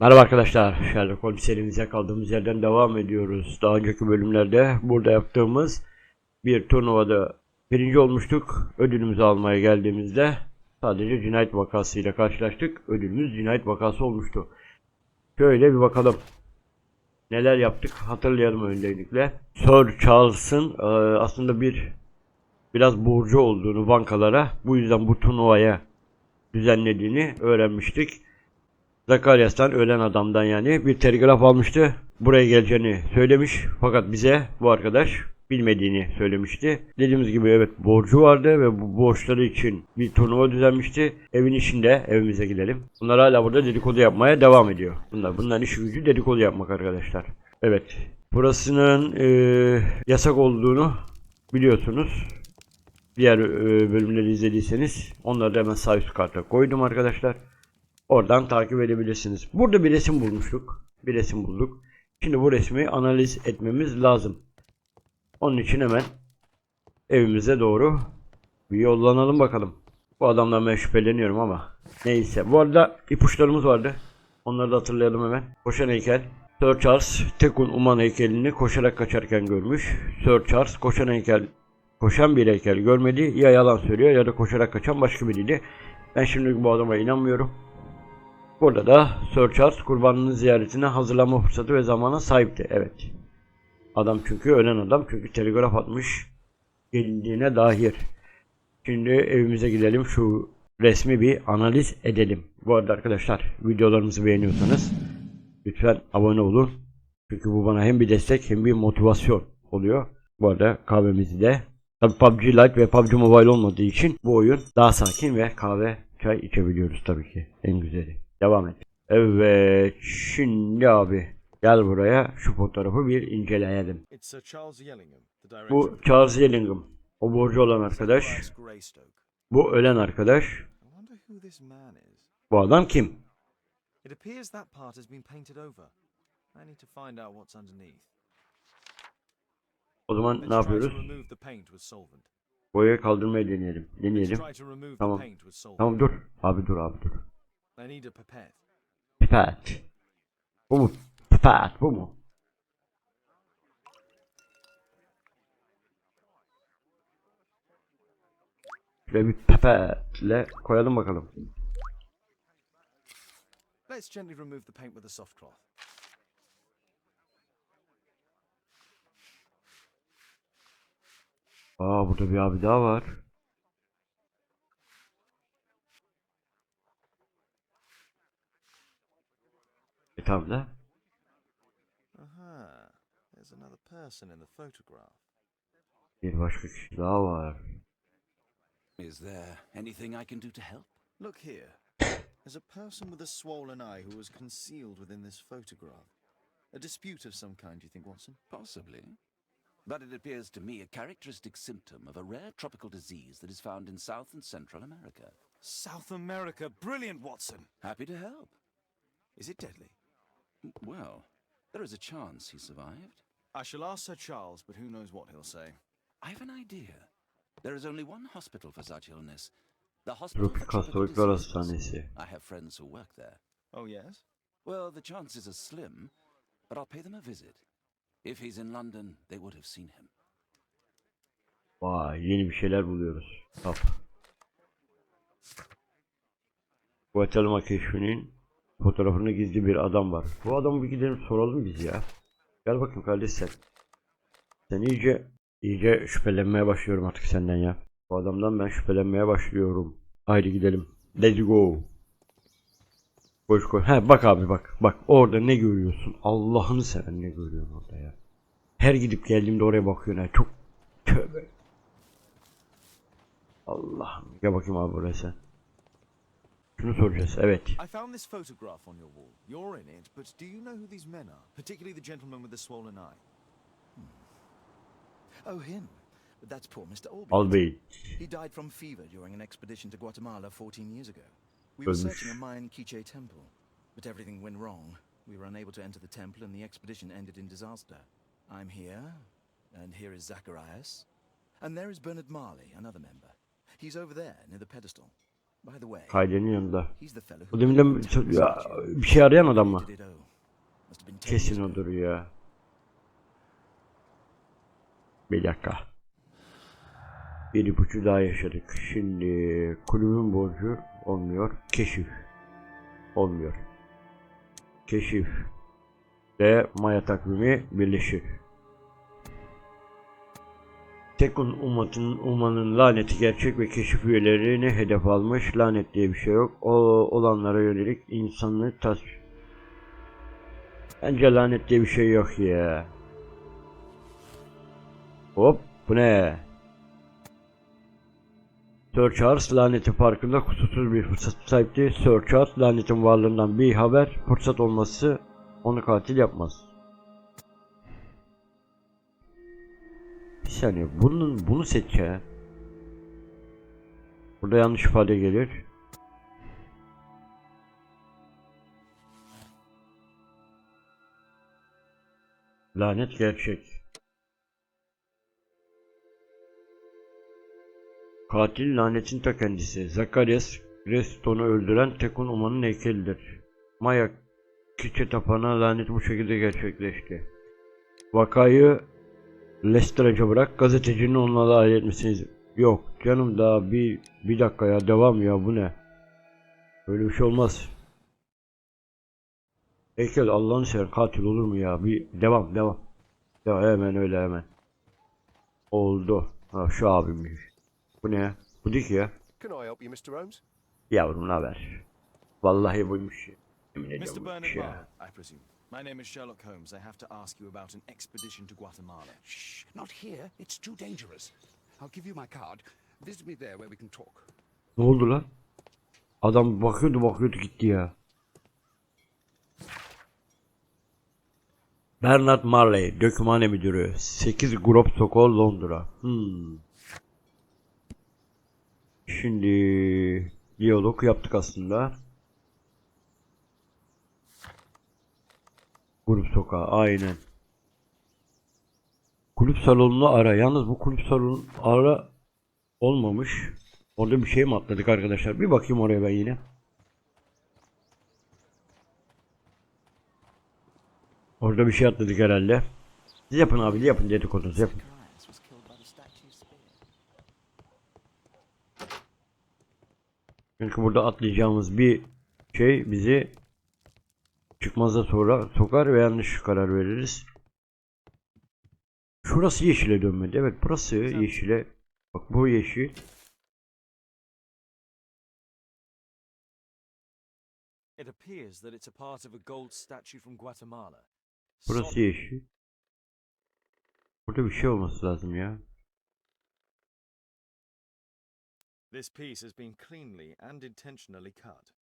Merhaba arkadaşlar, Sherlock Holmes serimize kaldığımız yerden devam ediyoruz. Daha önceki bölümlerde burada yaptığımız bir turnuvada birinci olmuştuk. Ödülümüzü almaya geldiğimizde sadece cinayet vakasıyla karşılaştık. Ödülümüz cinayet vakası olmuştu. Şöyle bir bakalım. Neler yaptık hatırlayalım öncelikle. Sir Charles'ın e, aslında bir biraz borcu olduğunu bankalara bu yüzden bu turnuvaya düzenlediğini öğrenmiştik. Zakaryas'tan ölen adamdan yani bir telgraf almıştı. Buraya geleceğini söylemiş fakat bize bu arkadaş bilmediğini söylemişti. Dediğimiz gibi evet borcu vardı ve bu borçları için bir turnuva düzenmişti. Evin içinde evimize gidelim. Bunlar hala burada dedikodu yapmaya devam ediyor. Bunlar bunların işi gücü dedikodu yapmak arkadaşlar. Evet. Burasının eee, yasak olduğunu biliyorsunuz. Diğer eee, bölümleri izlediyseniz onları da hemen sağ üst karta koydum arkadaşlar. Oradan takip edebilirsiniz. Burada bir resim bulmuştuk. Bir resim bulduk. Şimdi bu resmi analiz etmemiz lazım. Onun için hemen evimize doğru bir yollanalım bakalım. Bu adamdan ben şüpheleniyorum ama neyse. Bu arada ipuçlarımız vardı. Onları da hatırlayalım hemen. Koşan heykel. Sir Charles Tekun Uman heykelini koşarak kaçarken görmüş. Sir Charles koşan heykel koşan bir heykel görmedi. Ya yalan söylüyor ya da koşarak kaçan başka biriydi. Ben şimdi bu adama inanmıyorum. Burada da Sir Charles kurbanının ziyaretine hazırlanma fırsatı ve zamana sahipti. Evet. Adam çünkü ölen adam çünkü telgraf atmış gelindiğine dair. Şimdi evimize gidelim şu resmi bir analiz edelim. Bu arada arkadaşlar videolarımızı beğeniyorsanız lütfen abone olun. Çünkü bu bana hem bir destek hem bir motivasyon oluyor. Bu arada kahvemizi de Tabi PUBG Lite ve PUBG Mobile olmadığı için bu oyun daha sakin ve kahve çay içebiliyoruz tabii ki. En güzeli. Devam et. Evet şimdi abi gel buraya şu fotoğrafı bir inceleyelim. Bu Charles Yellingham. O borcu olan arkadaş. Bu ölen arkadaş. Bu adam kim? O zaman ne yapıyoruz? Boyayı kaldırmayı deneyelim. Deneyelim. Tamam. Tamam dur. Abi dur abi dur. I need a pipette. Pipet. Bu mu? Pipet bu mu? Şöyle bir pipetle koyalım bakalım. Let's gently remove the paint with a soft cloth. Aa burada bir abi daha var. Tamam da. Aha. There's another person in the photograph. Bir başka kişi daha var. Is there anything I can do to help? Look here. There's a person with a swollen eye who was concealed within this photograph. A dispute of some kind, you think, Watson? Possibly. But it appears to me a characteristic symptom of a rare tropical disease that is found in South and Central America. South America. Brilliant, Watson. Happy to help. Is it deadly? Well, there is a chance he survived. I shall ask Sir Charles, but who knows what he'll say. I have an idea. There is only one hospital for such illness. The Hospital for Tropical Hastanesi. I have friends who work there. Oh, yes? Well, the chances are slim, but I'll pay them a visit. If he's in London, they would have seen him. Vay yeni bir şeyler buluyoruz. Tap. Guatemala keşfinin fotoğrafında gizli bir adam var. Bu adamı bir gidelim soralım biz ya. Gel bakayım kardeş sen. Sen iyice iyice şüphelenmeye başlıyorum artık senden ya. Bu adamdan ben şüphelenmeye başlıyorum. Haydi gidelim. Let's go. Koş koş. He bak abi bak. Bak orada ne görüyorsun? Allah'ını seven ne görüyorsun orada ya. Her gidip geldiğimde oraya bakıyorsun ha. Çok tövbe. Allah'ım. Gel bakayım abi buraya sen. Şunu soracağız. Evet. I found this photograph on your wall. You're in it, but do you know who these men are? Particularly the gentleman with the swollen eye. Hmm. Oh, him. But that's poor Mr. Albee. Albay. He died from fever during an expedition to Guatemala 14 years ago. We were searching a Mayan Quiche temple, but everything went wrong. We were unable to enter the temple, and the expedition ended in disaster. I'm here, and here is Zacharias, and there is Bernard Marley, another member. He's over there near the pedestal. Way, Kaidenin yanında. who deminden ya, bir şey arayan adam mı? Kesin odur ya. Bir dakika. Bir ipucu daha yaşadık. Şimdi kulübün borcu olmuyor. Keşif. Olmuyor. Keşif. Ve Maya takvimi birleşir. Tekun Umat'ın Uman'ın laneti gerçek ve keşif üyelerini hedef almış. Lanet diye bir şey yok. O olanlara yönelik insanlığı tas Bence lanet diye bir şey yok ya. Hop bu ne? Sir Charles laneti farkında kusursuz bir fırsat sahipti. Sir Charles lanetin varlığından bir haber fırsat olması onu katil yapmaz. Bir saniye bunun bunu seç ya. Burada yanlış ifade gelir. Lanet gerçek. Katil lanetin ta kendisi. Zacharias Reston'u öldüren Tekun Uman'ın heykelidir. Maya Kiçe tapana lanet bu şekilde gerçekleşti. Vakayı Lestrange'a bırak gazetecinin onunla dahil etmesiniz. Yok canım daha bir bir dakika ya devam ya bu ne? Böyle bir şey olmaz. Heykel Allah'ını sever katil olur mu ya? Bir devam devam. Ya hemen öyle hemen. Oldu. Ha şu abimmiş. Bu ne? Bu dik ya. Can I help you, Mr. Holmes? Yavrum ne haber? Vallahi buymuş. Yemin Mr. ediyorum ya. My name is Sherlock Holmes. I have to ask you about an expedition to Guatemala. Shh, not here. It's too dangerous. I'll give you my card. Visit me there where we can talk. Ne oldu lan? Adam bakıyordu bakıyordu gitti ya. Bernard Marley, dökümhane müdürü. 8 Grup Sokol, Londra. Hmm. Şimdi diyalog yaptık aslında. Grup sokağı aynen. Kulüp salonunu ara. Yalnız bu kulüp salonu ara olmamış. Orada bir şey mi atladık arkadaşlar? Bir bakayım oraya ben yine. Orada bir şey atladık herhalde. Siz yapın abi yapın dedikodunuzu yapın. Çünkü burada atlayacağımız bir şey bizi çıkmaza sonra sokar ve yanlış karar veririz. Şurası yeşile dönmedi. Evet burası yeşile. Bak bu yeşil. It appears that it's a part of a gold statue from Guatemala. Burası yeşil. Burada bir şey olması lazım ya. This piece has been cleanly and intentionally cut.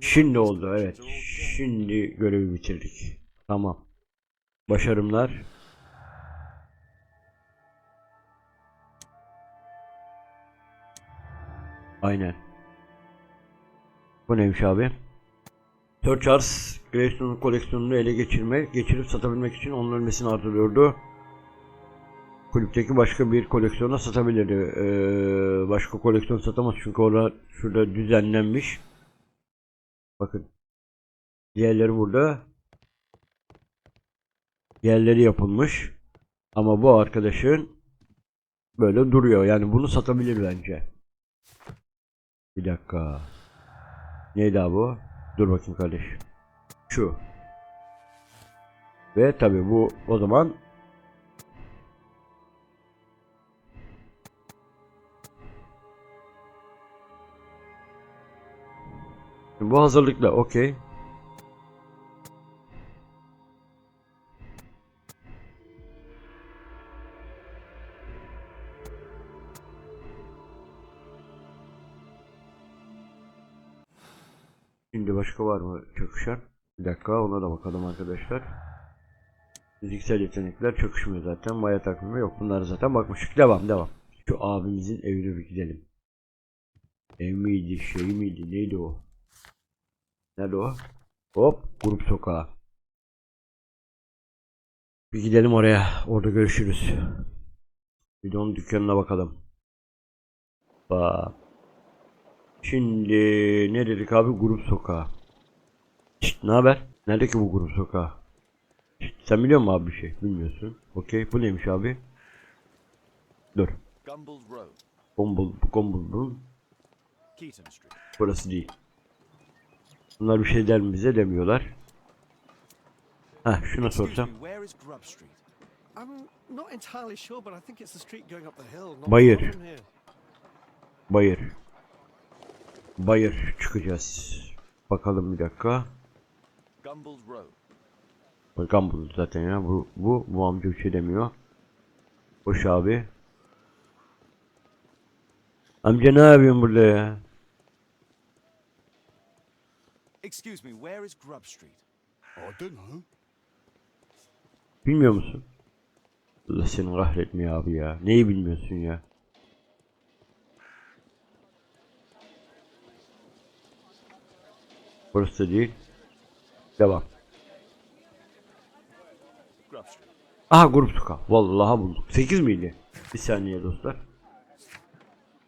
Şimdi oldu evet. Şimdi görevi bitirdik. Tamam. Başarımlar. Aynen. Bu neymiş abi? Sir Charles Greystone'un koleksiyonunu ele geçirme, geçirip satabilmek için onun ölmesini arzuluyordu. Kulüpteki başka bir koleksiyona satabilirdi. Ee, başka koleksiyon satamaz çünkü orada şurada düzenlenmiş. Bakın. Diğerleri burada. Diğerleri yapılmış. Ama bu arkadaşın böyle duruyor. Yani bunu satabilir bence. Bir dakika. Neydi abi bu? Dur bakayım kardeş. Şu. Ve tabi bu o zaman Bu hazırlıkla okey. Şimdi başka var mı çöküşen? Bir dakika ona da bakalım arkadaşlar. Fiziksel yetenekler çöküşmüyor zaten. Maya takvimi yok. Bunları zaten bakmıştık. Devam devam. Şu abimizin evine bir gidelim. Ev miydi şey miydi neydi o? Nerede o? Hop grup sokağı. Bir gidelim oraya. Orada görüşürüz. Bir de onun dükkanına bakalım. Hoppa. Şimdi ne dedik abi? Grup sokağı. Şşt, ne haber? Nerede ki bu grup sokağı? Şşt, sen biliyor musun abi bir şey? Bilmiyorsun. Okey. Bu neymiş abi? Dur. Gumballs Road, gumbul, Keaton Street. Burası değil. Bunlar bir şey der mi bize demiyorlar. Heh şuna sorsam. Bayır. Bayır. Bayır çıkacağız. Bakalım bir dakika. Buldu zaten ya. Bu, bu, bu amca bir şey demiyor. Boş abi. Amca ne yapıyorsun burada ya? Excuse me, where is Grub Street? I don't know. Bilmiyor musun? Allah seni kahretmiyor abi ya. Neyi bilmiyorsun ya? Burası da değil. Devam. Grub Street. Aha grup sokağı. Vallahi bulduk. 8 miydi? Bir saniye dostlar.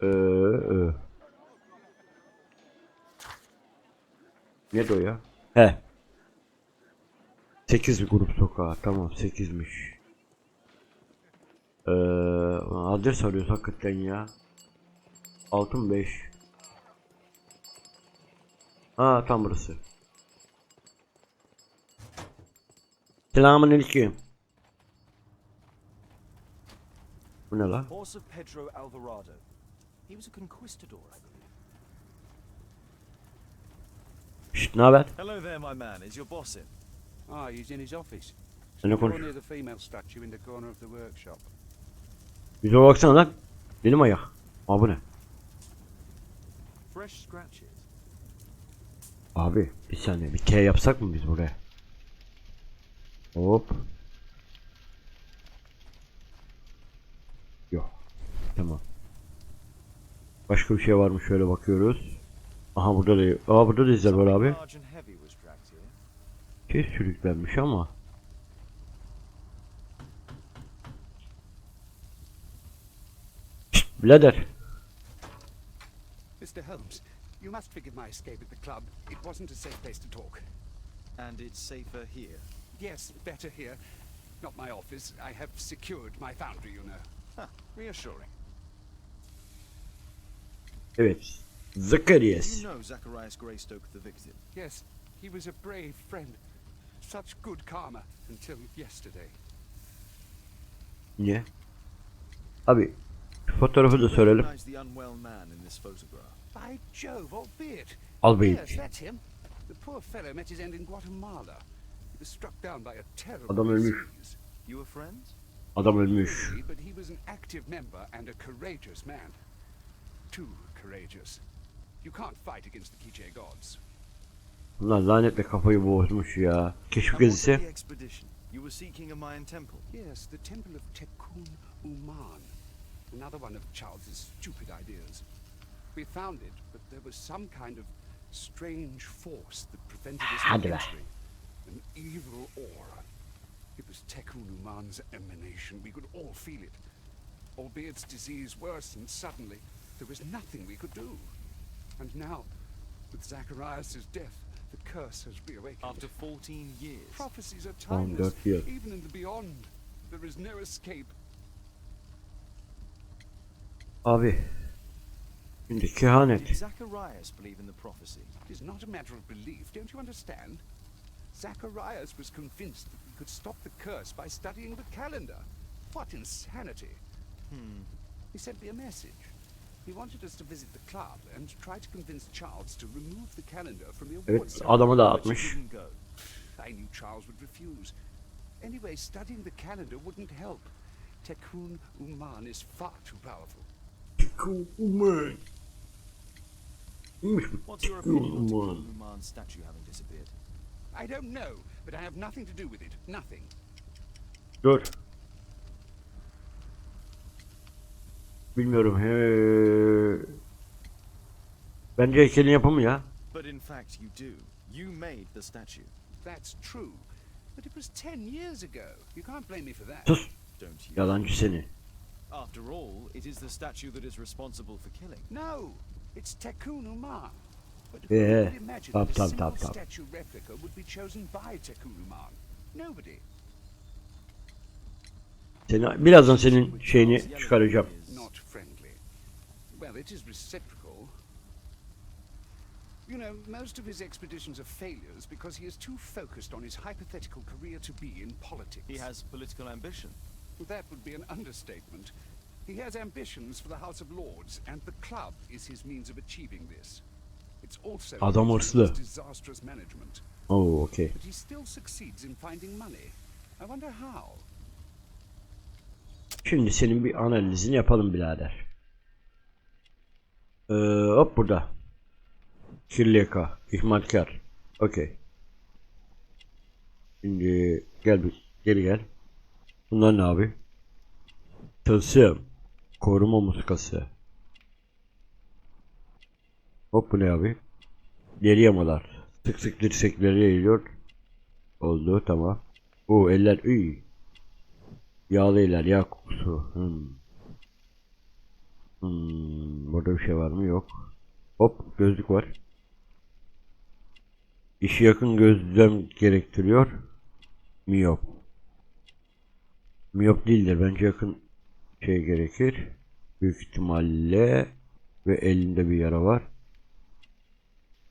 Ee, ee. Ne o ya? He. 8 grup sokağı. Tamam 8'miş. Ee, adres arıyoruz hakikaten ya. Altın 5. Ha tam burası. Selamünaleyküm. Bu ne lan? Horse of Pedro Alvarado. He was a conquistador, I believe. Şşt ne haber? Hello there, my man. Is your boss in? Ah, he's in his office. Sen konuş? near the female statue in the corner of the workshop. Bize baksana lan. Benim ayak. Aa bu ne? Fresh scratches. Abi bir saniye bir T yapsak mı biz buraya? Hop. Yok. Tamam. Başka bir şey var mı şöyle bakıyoruz. Aha burada da Aa burada da izler var abi. Large and heavy was dragged here. Şey sürüklenmiş ama. Şşt, birader. Mr. Holmes, you must forgive my escape at the club. It wasn't a safe place to talk. And it's safer here. Yes, better here. Not my office. I have secured my foundry, you know. Huh, reassuring. Evet. Do Zacarias. you know Zacharias Greystoke, the victim? Yes, he was a brave friend. Such good karma until yesterday. Niye? Abi fotoğrafı da söyleyelim. Recognize the unwell man in this photograph. By Jove, albeit. Albeit. Yes, that's him. The poor fellow met his end in Guatemala. He was struck down by a terrible Adam ölmüş. disease. You were friends? Adam ölmüş. But he was an active member and a courageous man. Too courageous. You can't fight against the Kiche gods. Bunlar lanetle kafayı bozmuş ya. Keşif And what gezisi. the expedition? You were seeking a Mayan temple. Yes, the temple of Tekun Uman. Another one of Charles's stupid ideas. We found it, but there was some kind of strange force that prevented us Hadi from entering. An evil aura. It was Tekun Uman's emanation. We could all feel it. Albeit its disease worsened suddenly, there was nothing we could do. And now, with Zacharias' death, the curse has reawakened. After 14 years. Prophecies are On timeless, dört yıl. even in the beyond. There is no escape. Abi. Şimdi Did kehanet. Zacharias believe in the prophecy? It is not a matter of belief, don't you understand? Zacharias was convinced that we could stop the curse by studying the calendar. What insanity! Hmm. He sent me a message. Evet awards. adamı da But you atmış. didn't go. I knew Charles would refuse. Anyway, studying the calendar wouldn't help. Tekun Uman is far too powerful. Tekun Uman. Hmm. What's your opinion on Tekun Uman's statue having disappeared? I don't know, but I have nothing to do with it. Nothing. Dur. Bilmiyorum. He. Bence heykelin yapımı ya. But in fact, you do. You made the statue, That's true. But it was ten years ago. You can't blame me for that. Sus. don't you? Yalancı seni. After all, it is the statue that is responsible for killing. No, it's Tekun Uman. But who Yeah, would imagine tap, that a tap, simple tap, tap. statue replica would be chosen by Tekun Uman? Nobody. Seni, birazdan senin şeyini çıkaracağım. You know, most of his expeditions are failures because he is too focused on his hypothetical career to be in politics. He has political ambition. That would be an understatement. He has ambitions for the House of Lords, and the club is his means of achieving this. It's also Adam hırslı. disastrous management, Oo okey. but he still succeeds in finding money. I wonder how. Şimdi senin bir analizini yapalım birader. Ee, hop burada. Kirli yaka. ihmalkar. Okey. Şimdi gel bir geri gel. Bunlar ne abi? Tılsım. Koruma muskası. Hop bu ne abi? Deri yamalar. Sık sık dirsekleri yayılıyor. Oldu tamam. Bu eller iyi. Yağlı eller, yağ kokusu. Hmm. Hmm, burada bir şey var mı? Yok. Hop, gözlük var. İşi yakın gözlem gerektiriyor. Miyop. Miyop değildir. Bence yakın şey gerekir. Büyük ihtimalle ve elinde bir yara var.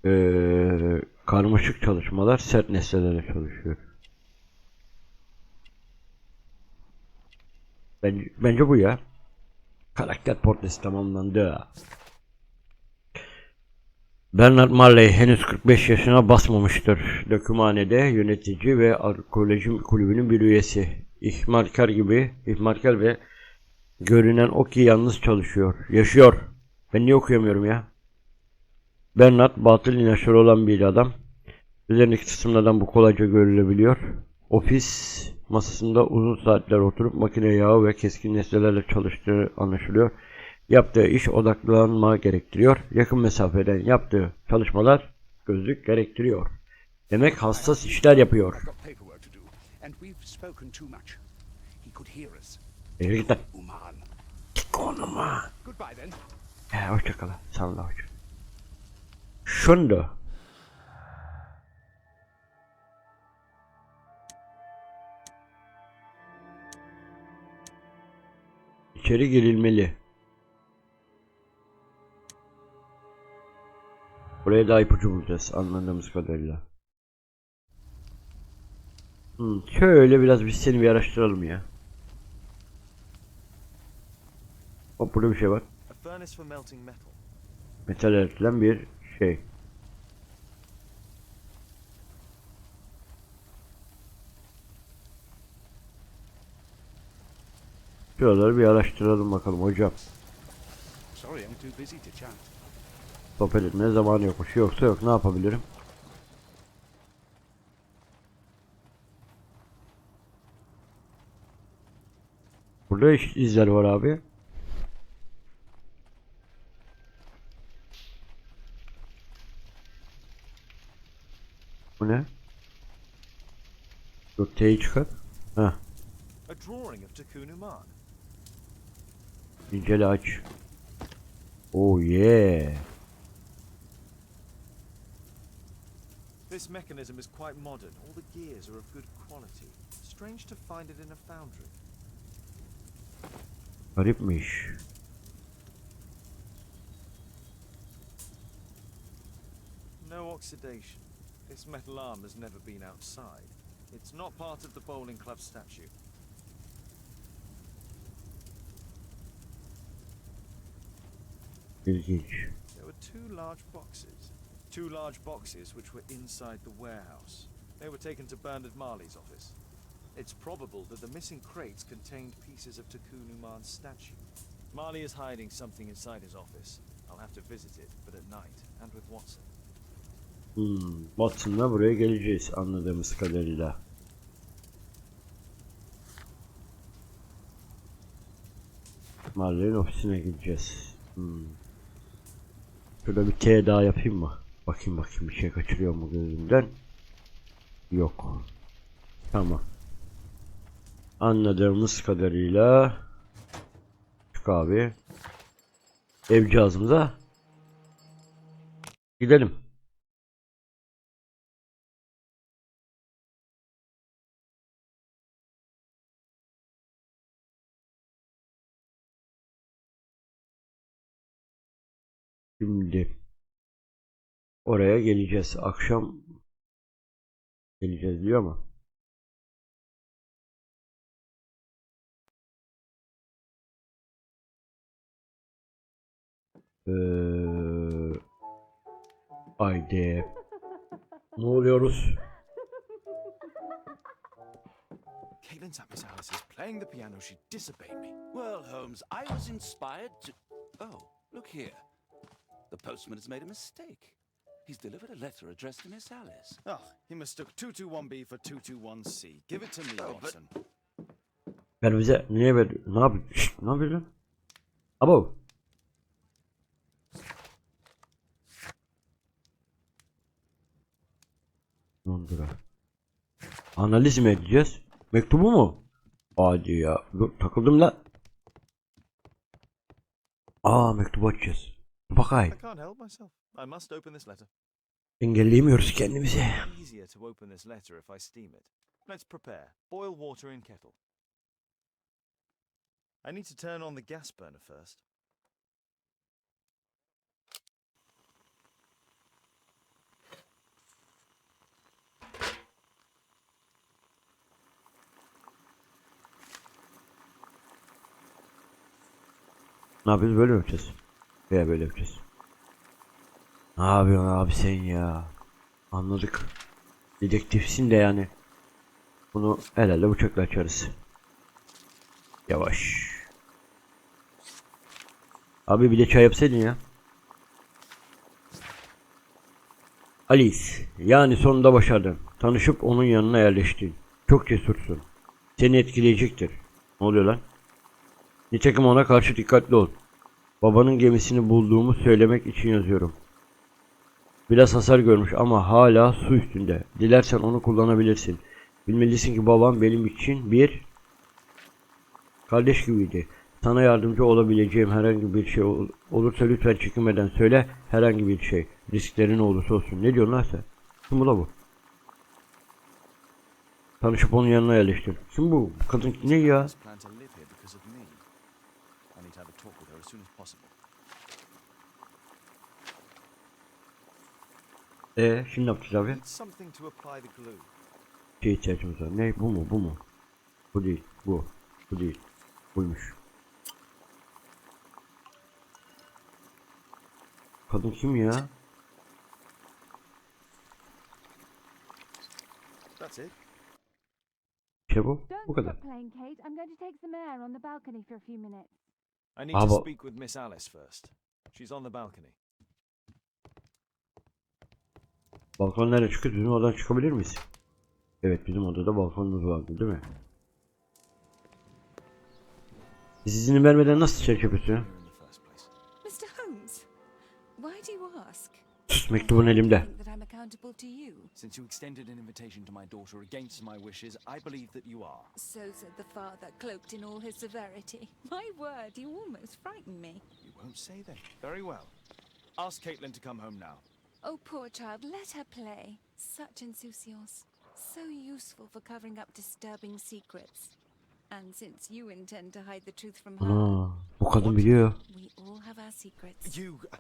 Ee, karmaşık çalışmalar sert nesnelerle çalışıyor. Bence, bence bu ya. Karakter portresi tamamlandı. Bernard Marley henüz 45 yaşına basmamıştır. Dökümhanede yönetici ve arkeoloji kulübünün bir üyesi. İhmalkar gibi, ihmalkar ve görünen o ki yalnız çalışıyor. Yaşıyor. Ben niye okuyamıyorum ya? Bernard batıl inançları olan bir adam. Üzerindeki kısımlardan bu kolayca görülebiliyor. Ofis masasında uzun saatler oturup makine yağı ve keskin nesnelerle çalıştığı anlaşılıyor. Yaptığı iş odaklanma gerektiriyor. Yakın mesafeden yaptığı çalışmalar gözlük gerektiriyor. Demek hassas işler yapıyor. I've got paperwork to do, and we've spoken too İçeri girilmeli. Buraya daha ipucu bulacağız anladığımız kadarıyla. Hmm, şöyle biraz biz seni bir araştıralım ya. Hop burada bir şey var. Metal. üretilen bir şey. Şuraları bir araştıralım bakalım hocam. Sohbet etmeye zamanı yokmuş. Yoksa yok ne yapabilirim? Burada izler var abi. Bu ne? Dur T'yi çıkar. Heh. A drawing of Takun Uman. İncele aç. Oh yeah. This mechanism is quite modern. All the gears are of good quality. Strange to find it in a foundry. Garipmiş. No oxidation. This metal arm has never been outside. It's not part of the bowling club statue. İlginç. There were two large boxes. Two large boxes which were inside the warehouse. They were taken to Bernard Marley's office. It's probable that the missing crates contained pieces of Takun Uman's statue. Marley is hiding something inside his office. I'll have to visit it, but at night, and with Watson. Hmm, Watson'la buraya geleceğiz anladığımız kadarıyla. Marley'in ofisine gideceğiz. Hmm. Şurada bir T daha yapayım mı? Bakayım bakayım bir şey kaçırıyor mu gözümden? Yok. Tamam. Anladığımız kadarıyla konuştuk abi. Ev cihazımıza. Gidelim. Şimdi oraya geleceğiz. Akşam geleceğiz diyor ama. Ee, haydi. Ne oluyoruz? Caitlin's at Miss Alice's playing the piano. She disobeyed me. Well, Holmes, I was inspired to. Oh, look here. The postman has made a mistake. He's delivered a letter addressed to Miss Alice. Oh, he mistook 221B for 221C. Give it to me, Oh, Watson. Ver bize niye ver? Ne yapıyorsun? Şşt, ne yapıyorsun lan? Abo. Londra. Analiz mi edeceğiz? Mektubu mu? Hadi ya. Dur takıldım la. Aa mektubu açacağız. Bakay. I can't help myself. I must open this letter. Engelleyemiyoruz kendimizi. Easier to open this letter if I steam it. Let's prepare. Boil water in kettle. I need to turn on the gas burner first. Ne yapıyoruz? Böyle mi yapacağız? Veya böyle yapacağız. Ne yapıyorsun abi sen ya? Anladık. Dedektifsin de yani. Bunu el ele bıçakla açarız. Yavaş. Abi bir de çay yapsaydın ya. Alice, yani sonunda başardın. Tanışıp onun yanına yerleştin. Çok cesursun. Seni etkileyecektir. Ne oluyor lan? Nitekim ona karşı dikkatli ol. Babanın gemisini bulduğumu söylemek için yazıyorum. Biraz hasar görmüş ama hala su üstünde. Dilersen onu kullanabilirsin. Bilmelisin ki babam benim için bir kardeş gibiydi. Sana yardımcı olabileceğim herhangi bir şey ol- olursa lütfen çekinmeden söyle. Herhangi bir şey. Riskleri ne olursa olsun. Ne sen? Kim bu la bu? Tanışıp onun yanına yerleştin. Kim? Bu kadın ne ya? Alice planned to live here because of me. I need to have a talk with her as soon as possible. Ee, şimdi ne yapacağız abi? Şey ihtiyacımız var. Ne bu mu bu mu? Bu değil. Bu. Bu değil. Buymuş. Kadın kim ya? That's it. İşte bu. Bu kadar. stop playing, Kate. I'm going to take some air on the balcony for a few minutes. I need to speak with Miss Alice first. She's on the balcony. Balkon nereye çıkıyor? Bizim odadan çıkabilir miyiz? Evet bizim odada balkonumuz vardı değil mi? Biz izin vermeden nasıl içeri ask? Sus mektubun elimde. That. Since you extended an invitation to my daughter against my wishes, I believe that you are. So said the father, cloaked in all his severity. My word, you almost frightened me. You won't say then. Very well. Ask Caitlin to come home now. Oh, poor child, let her play. Such insouciance. So useful for covering up disturbing secrets. And since you intend to hide the truth from her, Aa, bu kadın biliyor. we all have our secrets. You. Uh,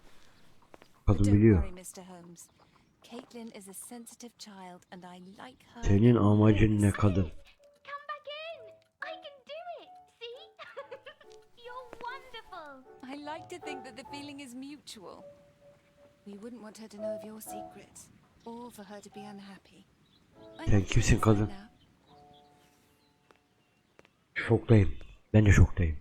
kadın Don't biliyor. worry, Mr. Holmes. Caitlin is a sensitive child, and I like her. Senin amacın ne kadın? Come back in. I can do it. See? You're wonderful. I like to think that the feeling is mutual. We wouldn't want her to know of your secrets, or for her to be unhappy. Sen kimsin kadın? Şoktayım. Ben de şoktayım.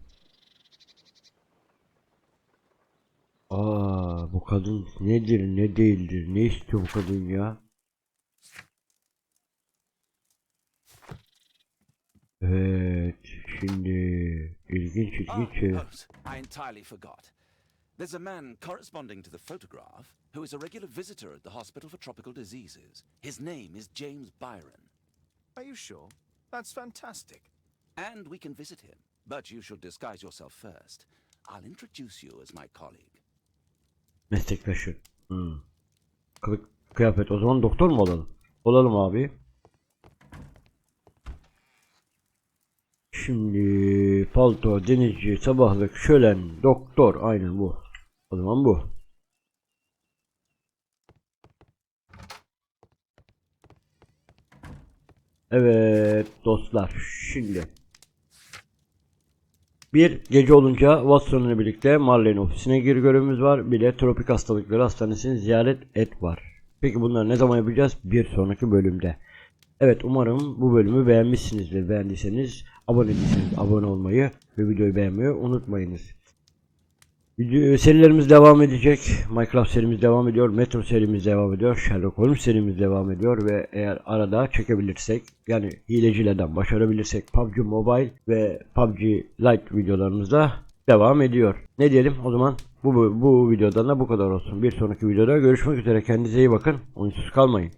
Aa, bu kadın nedir ne değildir ne istiyor bu kadın ya? Evet, şimdi ilginç ilginç şey. There's a man corresponding to the photograph who is a regular visitor at the Hospital for Tropical Diseases. His name is James Byron. Are you sure? That's fantastic. And we can visit him. But you should disguise yourself first. I'll introduce you as my colleague. Meslektaşı. Hmm. Kılık, kıyafet. O zaman doktor mu olalım? Olalım abi. Şimdi palto, denizci, sabahlık, şölen, doktor. Aynen bu. O zaman bu. Evet dostlar. Şimdi bir gece olunca Watson ile birlikte Marley'in ofisine gir görevimiz var. Bir de tropik hastalıkları hastanesini ziyaret et var. Peki bunları ne zaman yapacağız? Bir sonraki bölümde. Evet umarım bu bölümü beğenmişsinizdir. Beğendiyseniz abone değilseniz abone olmayı ve videoyu beğenmeyi unutmayınız. Serilerimiz devam edecek. Minecraft serimiz devam ediyor. Metro serimiz devam ediyor. Sherlock Holmes serimiz devam ediyor ve eğer arada çekebilirsek yani hilecilerden başarabilirsek PUBG Mobile ve PUBG Lite videolarımızda devam ediyor. Ne diyelim o zaman bu, bu, bu videodan da bu kadar olsun. Bir sonraki videoda görüşmek üzere. Kendinize iyi bakın. Oyunsuz kalmayın.